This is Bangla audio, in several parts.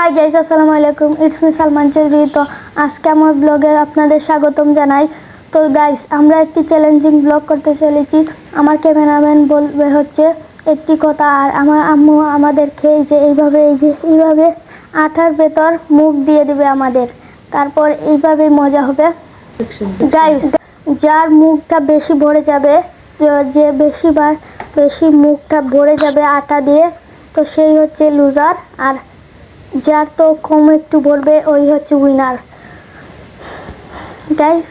হাই গাইস আসসালামু আলাইকুম ইটস মি সালমান চৌধুরী তো আজকে আমার ব্লগে আপনাদের স্বাগতম জানাই। তো গাইস আমরা একটি চ্যালেঞ্জিং ব্লগ করতে চলেছি। আমার ক্যামেরাম্যান বলবে হচ্ছে একটি কথা, আর আমার আম্মু আমাদেরকে এই যে এইভাবে, এই যে এইভাবে আঠার ভেতর মুখ দিয়ে দিবে আমাদের। তারপর এইভাবে মজা হবে। গাইস যার মুখটা বেশি ভরে যাবে, যে বেশিবার বেশি মুখটা ভরে যাবে আটা দিয়ে, তো সেই হচ্ছে লুজার আর যার তো কম একটু ভরবে ওই হচ্ছে উইনার গাইস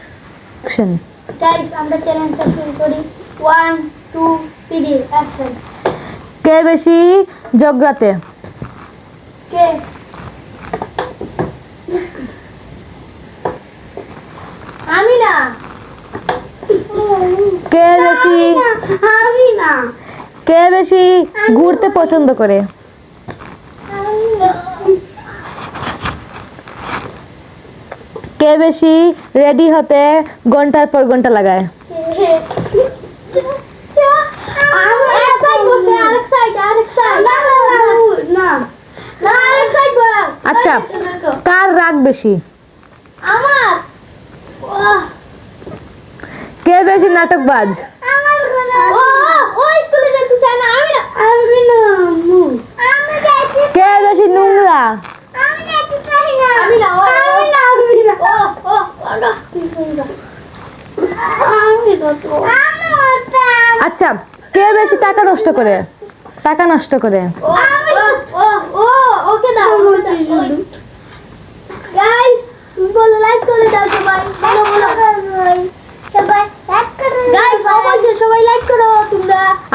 অ্যাকশন গাইস আমরা চ্যালেঞ্জটা শুরু করি। ওয়ান টু থ্রি অ্যাকশন কে বেশি জগরাতে কে? আমি না। কে বেশি আমি না। কে বেশি ঘুরতে পছন্দ করে আমি না কে বেশি রেডি হতে ঘণ্টার পর ঘণ্টা লাগায়? আচ্ছা কার রাগ বেশি? আমার কে বেশি নাটকবাজ? কে বেশি নোংরা? আমি না আচ্ছা কে বেশি টাকা নষ্ট করে? টাকা নষ্ট করে।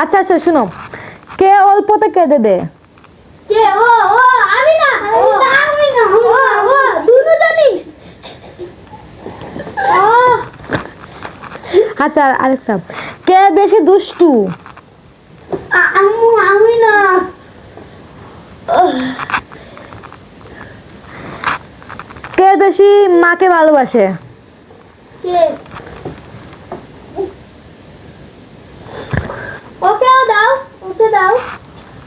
আচ্ছা আচ্ছা শুনো। কে অল্পতে কেঁদে দে কে ও ও আমি না ও আমি না ও ও দুটো জানি ও আচ্ছা আরেকটা। কে বেশি দুষ্টু? আমি না। কে বেশি মাকে ভালোবাসে? ওকেও দাও ওকে দাও।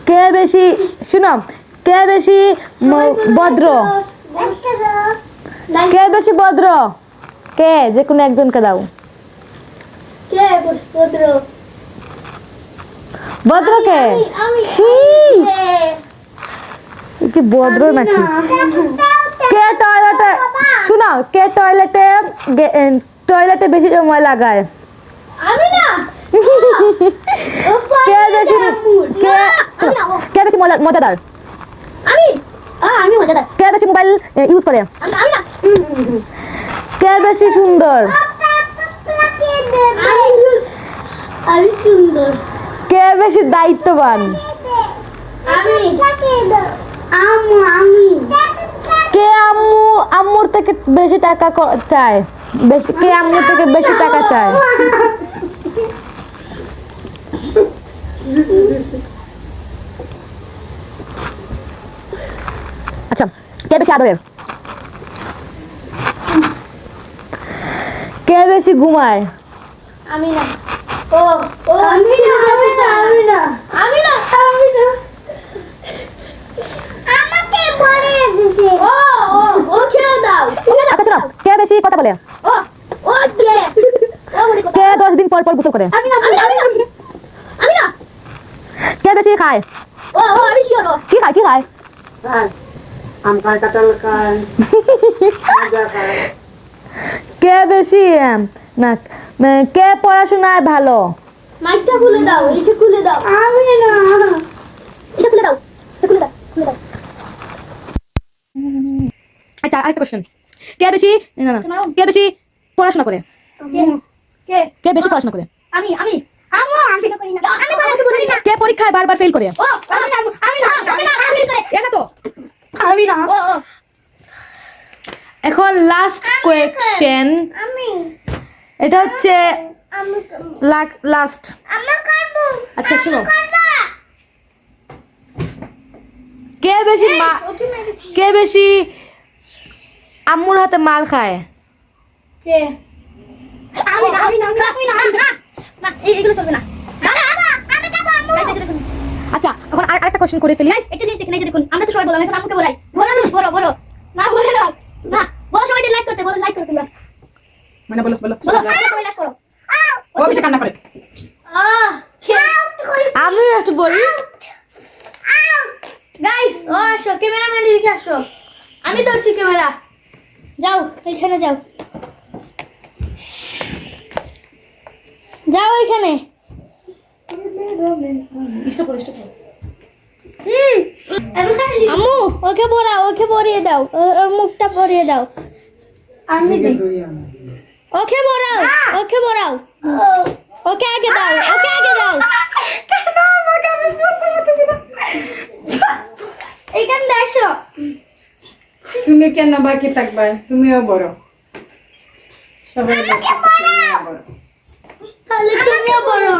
কে বেশি শুনো কে বেশি ভদ্র? কে বেশি ভদ্র? কে? যে কোনো একজনকে দাও। কে ভদ্র? ভদ্র কে ছি! কি ভদ্র নাকি? কে টয়লেটে শুনো কে টয়লেটে টয়লেটে বেশি সময় লাগায়? আমি না। কে বেশি কে। কে বেশি মজা- মজাদার? আমি আমি মজাদার। কে বেশি মোবাইল ইউজ করে? আমি না। কে বেশি সুন্দর? আমি সুন্দর। কে বেশি দায়িত্ববান? আমি। আম্মু আমি। কে আম্মু আম্মুর থেকে বেশি টাকা চায়? বেশি কে আম্মুর থেকে বেশি টাকা চায়? আচ্ছা কে বেশি আদরের কে বেশি ঘুমায়? আমি না। ও ও আমি না আমি না আমি না। আমি না আমি না। আমাকে বলে দিতে। ও ও ও খেয়ে দাও। আচ্ছা শোনো। কে বেশি কথা বলে? ও ও কে? ও বলে কথা। কে দশ দিন পর পর গোসল করে? আমি না আমি না আমি না। কে বেশি খায়? ও ও আমি শিওর। কি খায় কি খায়? খায় আম খায় কাঁঠাল খায়। কে বেশি না কে পড়াশোনায় ভালো? মাইকটা খুলে দাও এটা খুলে দাও। আমি না। এটা খুলে দাও এটা খুলে দাও খুলে দাও। আচ্ছা আরেকটা কোশ্চেন কে বেশি না না কে বেশি পড়াশোনা করে? কে? কে? বেশি পড়াশোনা করে? আমি আমি। আমি। আমি করি না। আমি করি না। কে পরীক্ষায় বারবার ফেল করে? ও আমি না আমি না আমি না এটা তো। আমি না। ও ও। এখন লাস্ট কোয়েশ্চেন আমি এটা হচ্ছে লাস্ট আচ্ছা শুনো। কে বেশি কে বেশি আম্মুর হাতে মার খায়? কে? আমি না আমি আমি না না না। এই এগুলো চলবে না। না না না আমি যাব আম্মু। আচ্ছা এখন আর আরেকটা কোশ্চেন করে ফেলি। একটা জিনিস দেখুন। আমরা তো সবাই বললাম এখন আম্মুকে বলাই বলো বলো বলো না বলে দাও না বলো সবাই লাইক করতে বলো লাইক করতে বলো মানে বলো বলো ও বেশি কান্না করে। আমি একটু বলি। গাইস ও আসো ক্যামেরাম্যান দিকে আসো। আমি ধরছি ক্যামেরা যাও এখানে যাও। যাও এখানে। আম্মু। ওকে পড়াও ওকে পরিয়ে দাও। ওর মুখটা পরিয়ে দাও। আমি ওকে পড়াও ওকে পড়াও ওকে আগে দাও ওকে আগে দাও। এখানে আসো। তুমি কেন বাকি থাকবা? তুমিও বড়। সবাই বলছে তুমিও বড়। তাহলে তুমিও পড়ো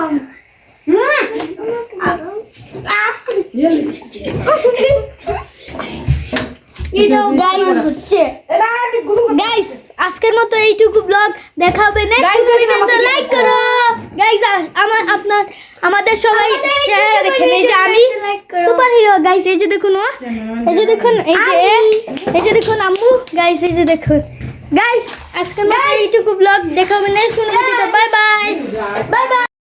গাইস আজকের মতো এইটুকু ব্লগ দেখা হবে নেক্সট ভিডিওতে লাইক করো। গাইস আমার আপনার আমাদের সবাই চেহারা দেখেন এই যে আমি সুপার হিরো গাইস এই যে দেখুন ও এই যে দেখুন এই যে এই যে দেখুন আম্মু। গাইস এই যে দেখুন। গাইস আজকের মতো এইটুকু ব্লগ দেখা হবে নেক্সট ভিডিওতে বাই বাই বাই বাই